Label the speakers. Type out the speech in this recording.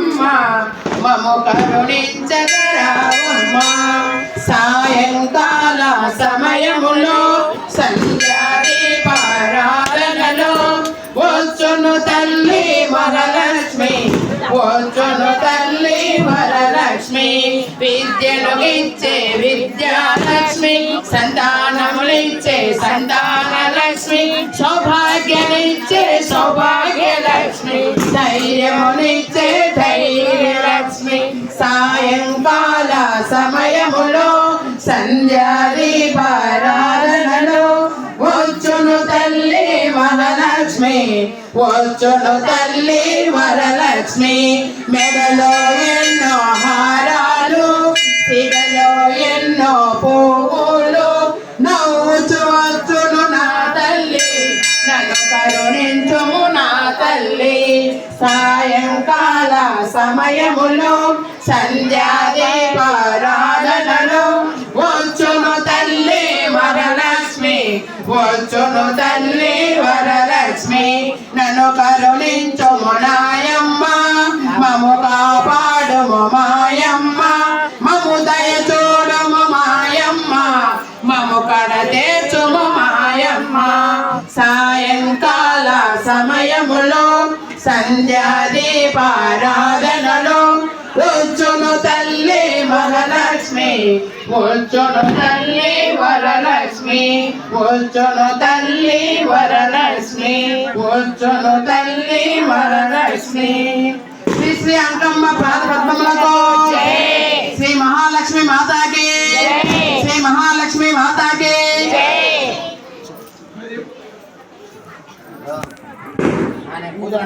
Speaker 1: అమ్మ మము కరుణించగరావమ్మ సాయంకాల సమయములో సంధ్యాదీపారాధనలో వచ్చును తల్లి వరలక్ష్మి వచ్చును తల్లి వరలక్ష్మి. విద్యను ఇచ్చే విద్యాలక్ష్మి సంతానములిచ్చే సంతాన లక్ష్మి సౌభాగ్యమిచ్చే సౌభాగ్యలక్ష్మి. ధైర్యమునిచ్చే సాయంకాల సమయములో సంధ్యాదీపారాధనలో వచ్చును తల్లి వరలక్ష్మి వచ్చును తల్లి వరలక్ష్మి మెడలో సాయంకాల సమయములో సంధ్యాదీపారాధనలో వచ్చును తల్లి వరలక్ష్మి వచ్చును తల్లి వరలక్ష్మి నన్ను కరుణించుము నాయమ్మ మము కాపాడుము మాయమ్మ మము దయ చూడము మాయమ్మ మము కడ మాయమ్మ. సాయంకాల సమయములో సంధ్యాది పారాధనలో కూర్చును తల్లి మహాలక్ష్మి కూర్చును తల్లి వరలక్ష్మి కూర్చును తల్లి వరలక్ష్మి కూర్చును తల్లి వరలక్ష్మి. శ్రీ శ్రీ అంకమ్మ పాద పద్మములతో శ్రీ మహాలక్ష్మి మాతాకి శ్రీ మహాలక్ష్మి మాతాకి. పూజ